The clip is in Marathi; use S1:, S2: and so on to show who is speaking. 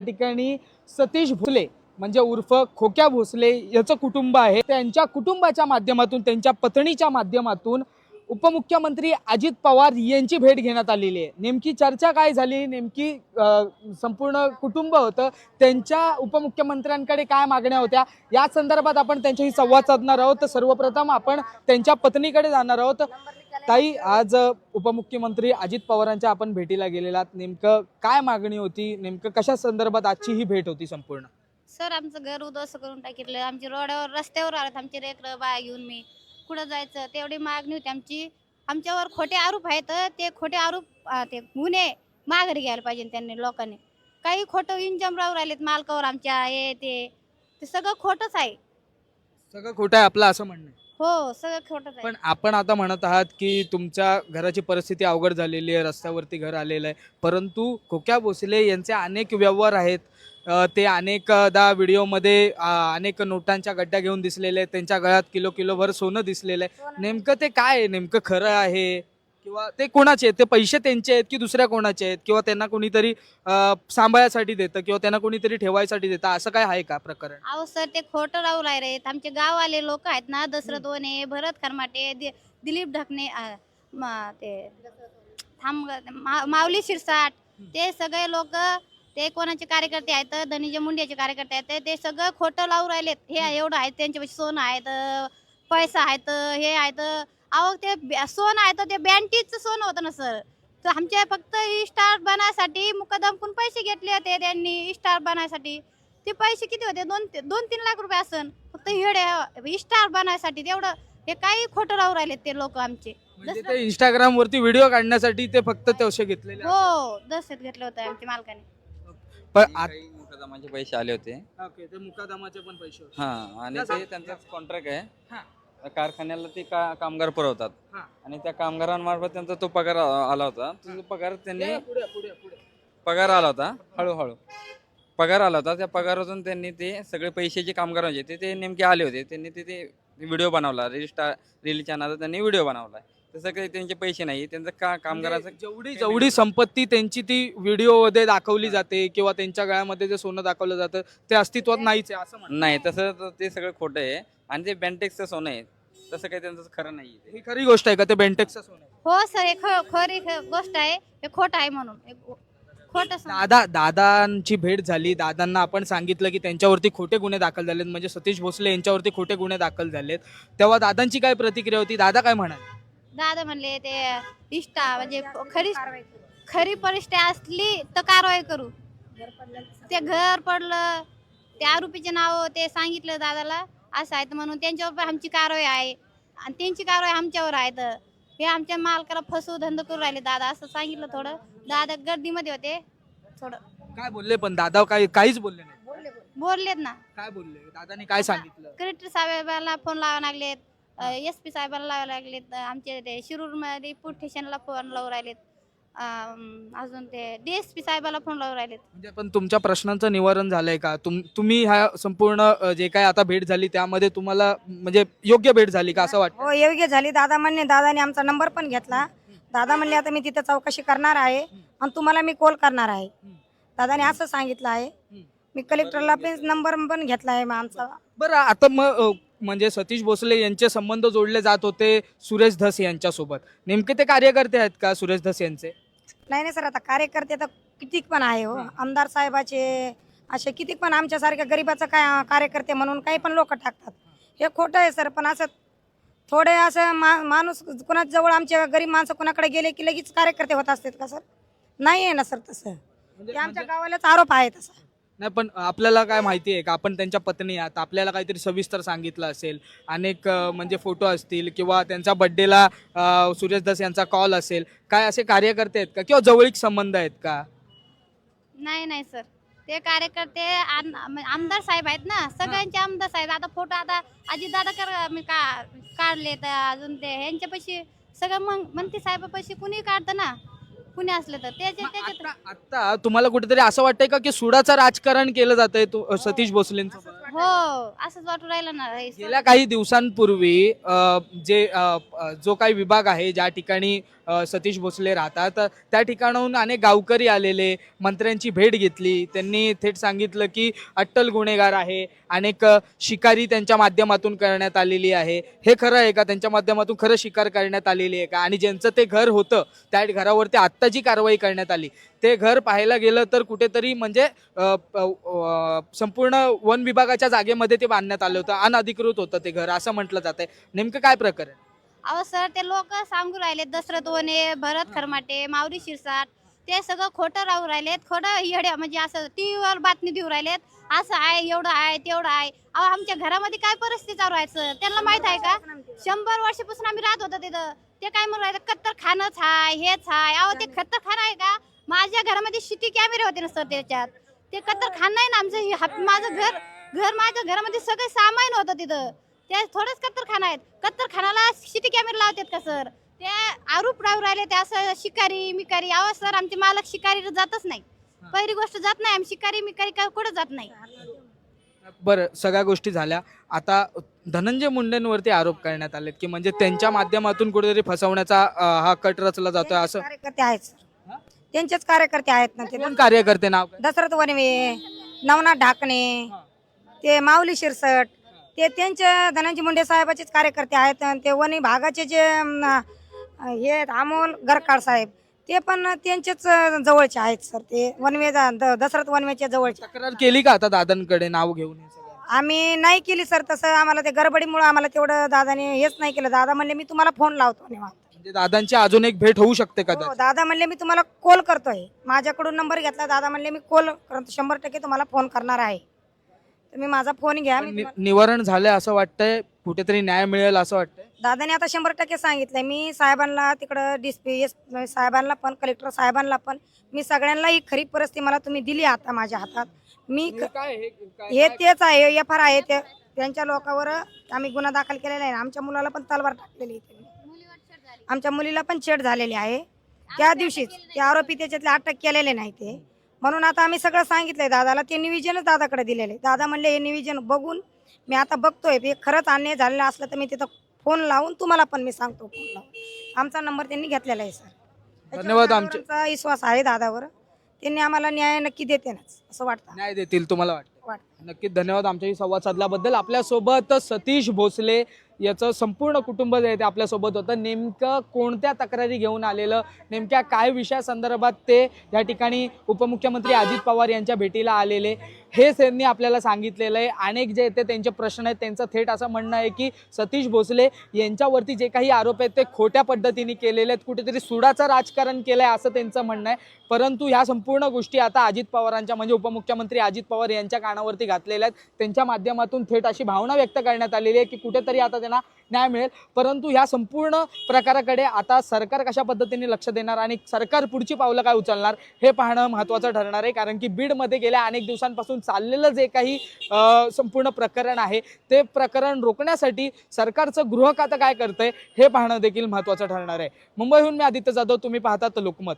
S1: ठिकाणी सतीश भोसले म्हणजे उर्फ खोक्या भोसले याचं कुटुंब आहे. त्यांच्या कुटुंबाच्या माध्यमातून त्यांच्या पत्नीच्या माध्यमातून उपमुख्यमंत्री अजित पवार यांची भेट घेण्यात आलेली आहे. नेमकी चर्चा काय झाली? नेमकी संपूर्ण कुटुंब होतं. त्यांच्या उपमुख्यमंत्र्यांकडे काय मागण्या होत्या? या संदर्भात आपण त्यांच्याशी संवाद साधणार आहोत. सर्वप्रथम आपण त्यांच्या पत्नीकडे जाणार आहोत. ताई आज उपमुख्यमंत्री अजित पवारांच्या आपण भेटीला गेलेला नेमकं काय मागणी होती? नेमकं कशा संदर्भात आजची ही भेट होती संपूर्ण?
S2: सर आमचं घर उद्ध्वस्त करून टाकितलं आमची रोडावर रस्त्यावर आलेत. आमचे रेकर बाय घेऊन मी. कुठं जायचं? तेवढी मागणी होती. आमची आमच्यावर खोटे आरोप आहेत. ते खोटे आरोप अं, ते गुन्हे माघारी घ्यायला पाहिजे त्यांनी लोकांनी. काही खोटं इंजम राहू राहिलेत मालकावर आमच्या हे ते. ते सगळं खोटंच आहे.
S1: सगळं खोटं आहे आपलं असं म्हणणं आहे.
S2: हो सगळं खोटंच आहे.
S1: पण आपण आता म्हणत आहात की तुमच्या घराची परिस्थिती अवघड झालेली आहे रस्त्यावरती घर आलेलं आहे. परंतु खोक्या भोसले यांचे अनेक व्यवहार आहेत. अ, ते अनेकदा व्हिडिओमध्ये अ, अनेक नोटांच्या गड्ड्या घेऊन दिसलेले आहेत. त्यांच्या गळ्यात किलो किलोभर सोनं दिसलेलं आहे. नेमकं ते काय आहे? नेमकं खरं आहे? किंवा ते कोणाचे आहेत? ते पैसे त्यांचे आहेत की दुसऱ्या कोणाचे आहेत? किंवा त्यांना कोणीतरी अ, सांभाळायसाठी देतं किंवा त्यांना कोणीतरी ठेवायसाठी देतं? असं काय आहे का प्रकरण?
S2: अहो सर ते खोटं राहू राहिले आमचे गाववाले लोक आहेत ना दशरथ वने भरत खरमाटे दि- दिलीप ढकणे अं, म- ते थांब मा- माऊली शिरसाट ते सगळे लोक ते कोणाचे कार्यकर्ते आहेत? धनंजय मुंडेचे कार्यकर्ते आहेत. ते सगळं खोटं लावून राहिलेत. हे. एवढं आहेत त्यांच्यापाशी सोनं आहेत पैसा आहेत हे आहेत अहो ते सोनं आहे तर ते बँटीचं सोनं होतं ना सर तर आमच्या फक्त स्टार बनायसाठी मुकदमकून पैसे घेतले होते त्यांनी स्टार बनायसाठी. ते पैसे किती होते? दोन दोन तीन लाख रुपये असन. फक्त हेडे स्टार बनायसाठी. तेवढं हे काही खोटं राहू राहिलेत ते लोक आमचे.
S1: म्हणजे ते इंस्टाग्राम वरती व्हिडिओ काढण्यासाठी ते फक्त तसे घेतलेले असतात.
S2: हो दहशत घेतलं होतं आमच्या मालकाने.
S1: पण
S3: मुकदमाचे पैसे आले होते.
S1: मुकादमाचे पण पैसे होते.
S3: हा आणि? ते त्यांचा कॉन्ट्रॅक्ट आहे.
S1: हा.
S3: कारखान्याला ते का कामगार पुरवतात.
S1: हा.
S3: आणि त्या कामगारांमार्फत त्यांचा तो पगार आ- आला होता. तो पगार त्यांनी
S1: या, पुढे, पुढे, पुढे.
S3: पगार आला होता. हळूहळू. पगार आला होता. त्या पगारातून त्यांनी ते सगळे पैसे जे कामगारांचे ते ते नेमके आले होते. त्यांनी ते ते व्हिडिओ बनवला. रील स्टार रीलच्या नादात त्यांनी व्हिडिओ बनवला. तसं काही त्यांचे पैसे नाही. त्यांचं का कामगाराचं
S1: म्हणजे जेवढी जेवढी संपत्ती त्यांची ती व्हिडिओमध्ये दाखवली जाते किंवा त्यांच्या गळ्यामध्ये जे सोनं दाखवलं जातं ते अस्तित्वात नाहीच आहे असं.
S3: नाही तसं तर ते सगळं खोटं आहे. आणि ते बँटेक्सचं सोनं आहे तसं काही त्यांचं खरं नाही
S1: ही खरी गोष्ट आहे का? ते बेंटेक्सचं सोनं आहे?
S2: हो सर हे ख- खरी ख- गोष्ट आहे. हे खोटं आहे म्हणून. हे खोटं
S1: दादा दादांची भेट झाली. दादांना आपण सांगितलं की त्यांच्यावरती खोटे गुन्हे दाखल झालेत. म्हणजे सतीश भोसले यांच्यावरती खोटे गुन्हे दाखल झालेत. तेव्हा दादांची काय प्रतिक्रिया होती? दादा काय म्हणाले?
S2: दादा म्हणले ते इष्टा म्हणजे खरी खरी परिस्थिती असली तर कारवाई करू. ते घर पडलं. ते आरोपीचे नाव ते सांगितलं दादाला. असं आहे तर म्हणून त्यांच्यावर पण आमची कारवाई आहे. आणि त्यांची कारवाई आमच्यावर आहे तर हे आमच्या मालकाला फसवू धंदा करू राहिले दादा असं सांगितलं थोडं. दादा गर्दीमध्ये होते थोडं.
S1: काय बोलले पण दादा काय काहीच बोलले नाही.
S2: बोललेत ना.
S1: काय बोलले? दादाने काय सांगितलं?
S2: कलेक्टर साहेबाला फोन लावा लागलेत एस पी साहेबाला लावा लागलेत आमचे ते शिरूरमध्ये पोलीस स्टेशनला फोन लावून राहिलेत. अं, अजून ते डीएसपी साहेबाला फोन लावून राहिलेत.
S1: म्हणजे पण तुमच्या प्रश्नांचं निवारण झालंय का? तुम तुम्ही ह्या संपूर्ण अ, जे काय आता भेट झाली त्यामध्ये तुम्हाला म्हणजे योग्य भेट झाली का असं वाटतं?
S4: हो योग्य झाली. दादा म्हणणे दादाने आमचा नंबर पण घेतला. दादा म्हणले आता मी तिथं चौकशी करणार आहे आणि तुम्हाला मी कॉल करणार आहे. दादाने असं सांगितलं आहे. मी कलेक्टरला पण नंबर पण घेतला आहे मग आमचा
S1: बरं आता मग अ, म्हणजे सतीश भोसले यांचे संबंध जोडले जात होते सुरेश धस यांच्यासोबत. नेमके ते कार्यकर्ते आहेत का सुरेश धस यांचे?
S4: नाही नाही सर आता कार्यकर्ते तर कितीक पण आहे हो. आमदार साहेबाचे असे कितीक पण आमच्यासारख्या गरीबाचं काय कार्यकर्ते म्हणून काही पण लोक टाकतात. हे खोटं आहे सर पण असं थोडे असं मा माणूस जवळ आमच्या गरीब माणसं कुणाकडे गेले की लगेच कार्यकर्ते होत असतात का सर? नाही आहे ना सर तसं.
S1: म्हणजे-
S4: ते आमच्या गावालाच आरोप आहे तसा.
S1: नाही पण आपल्याला काय माहिती आहे का? आपण त्यांच्या पत्नी आहात. आपल्याला काहीतरी सविस्तर सांगितलं असेल. अनेक अ, म्हणजे फोटो असतील किंवा त्यांच्या बड्डेला सुरेश दास यांचा कॉल असेल. काय असे कार्यकर्ते आहेत का? किंवा जवळीक संबंध आहेत का?
S2: नाही नाही सर ते कार्यकर्ते आम- आमदार साहेब आहेत ना? सगळ्यांचे आमदार साहेब. आता फोटो आता अजित दादा कर मी का काढले तर अजून ते. ह्यांच्यापाशी सगळं मग मंत्री साहेबापाशी कुणी काढतं ना? कुणी असलं तर. त्याचे त्याच्यात
S1: आता तुम्हाला कुठेतरी असं वाटतंय का की सुडाचं राजकारण केलं जातंय तु- सतीश भोसलेंचं?
S2: हो असंच वाटू राहिलं ना हे
S1: गेल्या काही दिवसांपूर्वी अ, जे अ, अ, जो काही विभाग आहे ज्या ठिकाणी अ, सतीश भोसले राहतात त्या ठिकाणाहून अनेक गावकरी आलेले मंत्र्यांची भेट घेतली. त्यांनी थेट सांगितलं की अट्टल गुन्हेगार आहे अनेक अ, शिकारी त्यांच्या माध्यमातून करण्यात आलेली आहे. हे खरं आहे का? त्यांच्या माध्यमातून खरं शिकार करण्यात आलेली आहे का? आणि ज्यांचं ते घर होतं त्या घरावरती आत्ता जी कारवाई करण्यात आली ते घर पाहायला गेलं तर कुठेतरी म्हणजे संपूर्ण वन विभागाच्या जागेमध्ये ते बांधण्यात आलं होतं. अनधिकृत होतं ते घर असं म्हटलं जात आहे नेमकं काय प्रकरण?
S2: अहो सर ते लोक सांगू राहिले दशरथ वने भरत खरमाटे माऊली शिरसाट ते सगळं खोटं राहू राहिलेत खोटं येड्या म्हणजे असं टीव्हीवर बातमी देऊ राहिलेत असं आहे एवढं आहे तेवढं आहे. अहो आमच्या घरामध्ये काय परिस्थिती चालू आहे सर? त्यांना माहीत आहे का? शंभर वर्षापासून आम्ही राहत होतो तिथं. ते काय म्हणून राहिले कत्तर खाणंच आहे हेच आहे अहो ते कत्तर खाणं आहे का? माझ्या घरामध्ये शिटी कॅमेरे होते ना सर त्याच्यात. ते कत्तर खाणं आहे ना आमचं हे माझं घर घर माझ्या घरामध्ये सगळे सामान होतं तिथं. ते थोडंच कत्तरखाना आहेत. कत्तरखानाला सिटी कॅमेरा लावतात का सर? ते आरोप राहू राहिले ते असं शिकारी मिकारी. अहो सर आमचे मालक शिकारी जातच नाही. पहिली गोष्ट जात नाही. आम्ही शिकारी मिकारी काय कुठं जात नाही?
S1: बरं सगळ्या गोष्टी झाल्या. आता धनंजय मुंडेंवरती आरोप करण्यात आलेत की म्हणजे त्यांच्या माध्यमातून कुठेतरी फसवण्याचा हा कट रचला जातोय असं
S4: कार्यकर्ते आहेत सर? त्यांचेच कार्यकर्ते आहेत ना ते
S1: कोण कार्यकर्ते नाव काय?
S4: दशरथ वनवे नवनाथ ढाकणे. ते माऊली शिरसट ते त्यांचे धनंजय मुंडे साहेबाचेच कार्यकर्ते आहेत आणि ते वनी भागाचे जे अं, हे आहेत, अमोल गरकाळ साहेब ते पण त्यांचेच अं, जवळचे आहेत सर ते वनवे द- दशरथ वनवेच्या जवळचे
S1: तक्रार केली का आता दादांकडे नाव घेऊन हे सगळं?
S4: आम्ही नाही केली सर तसं आम्हाला ते गडबडीमुळे आम्हाला तेवढं दादाने हेच नाही केलं दादा म्हणले मी तुम्हाला फोन लावतो निवांत.
S1: म्हणजे दादांची अजून एक भेट होऊ शकते
S4: हो,
S1: कदाचित.
S4: दादा म्हणले मी तुम्हाला कॉल करतोय. माझ्याकडून नंबर घेतला. दादा म्हणले मी कॉल करतो शंभर टक्के तुम्हाला फोन करणार आहे. तुम्ही माझा फोन घ्या मी
S1: नि-
S4: तुम्हाला-
S1: निवारण झालंय असं वाटतंय? कुठेतरी न्याय मिळेल असं वाटतंय?
S4: दादाने आता शंभर टक्के सांगितलंय. मी साहेबांना तिकडं डिस्पी एस साहेबांना पण कलेक्टर साहेबांना पण मी सगळ्यांना ही खरी परिस्थिती मला तुम्ही दिली आता माझ्या हातात. मी क-
S1: हे-
S4: हे तेच आहे एफ आर आहे ते त्यांच्या लोकांवर आम्ही गुन्हा दाखल केलेला आहे. आमच्या मुलाला पण तलवार टाकलेली आहे त्यांनी. आमच्या मुलीला पण छेड झालेली आहे. त्या दिवशीच ते आरोपी त्याच्यातले अटक केलेले नाही ते. म्हणून आता आम्ही सगळं सांगितलंय दादाला ते निविजनच दादाकडे दिलेले. दादा म्हणले हे निविजन बघून मी आता बघतोय ते खरंच अन्याय झालेला असलं तर मी तिथं फोन लावून तुम्हाला पण मी सांगतो फोन लावून. आमचा नंबर त्यांनी घेतलेला आहे सर.
S1: धन्यवाद आमचे-
S4: आमचा विश्वास आहे दादावर. त्यांनी आम्हाला न्याय नक्की देतेनच असं वाटतं.
S1: न्याय देतील तुम्हाला वाटतं.
S4: वाटतं.
S1: नक्कीच धन्यवाद आमच्याशी संवाद साधल्याबद्दल. आपल्यासोबत सतीश भोसले याचं संपूर्ण कुटुंब जे आहे ते आपल्यासोबत होतं. नेमकं कोणत्या तक्रारी घेऊन आलेलं? नेमक्या काय विषयासंदर्भात ते? या ठिकाणी उपमुख्यमंत्री अजित पवार यांच्या भेटीला आलेले. हे त्यांनी आपल्याला सांगितलेलं आहे. अनेक जे ते त्यांचे प्रश्न आहेत त्यांचं थेट असं म्हणणं आहे की सतीश भोसले यांच्यावरती जे काही आरोप आहेत ते खोट्या पद्धतीने केलेले आहेत. कुठेतरी सुडाचं राजकारण केलं आहे असं त्यांचं म्हणणं आहे. परंतु ह्या संपूर्ण गोष्टी आता अजित पवारांच्या म्हणजे उपमुख्यमंत्री अजित पवार यांच्या कानावरती घातलेल्या आहेत. त्यांच्या माध्यमातून थेट अशी भावना व्यक्त करण्यात आलेली आहे की कुठेतरी आता त्यांना न्याय मिळेल. परंतु ह्या संपूर्ण प्रकाराकडे आता सरकार कशा पद्धतीने लक्ष देणार आणि सरकार पुढची पावलं काय उचलणार हे पाहणं महत्त्वाचं ठरणार आहे. कारण की बीडमध्ये गेल्या अनेक दिवसांपासून चाललेलं जे काही संपूर्ण प्रकरण आहे ते प्रकरण रोखण्यासाठी सरकारचं गृह खातं काय करतंय हे पाहणं देखील महत्त्वाचं ठरणार आहे. मुंबईहून मी आदित्य जाधव तुम्ही पाहतात लोकमत.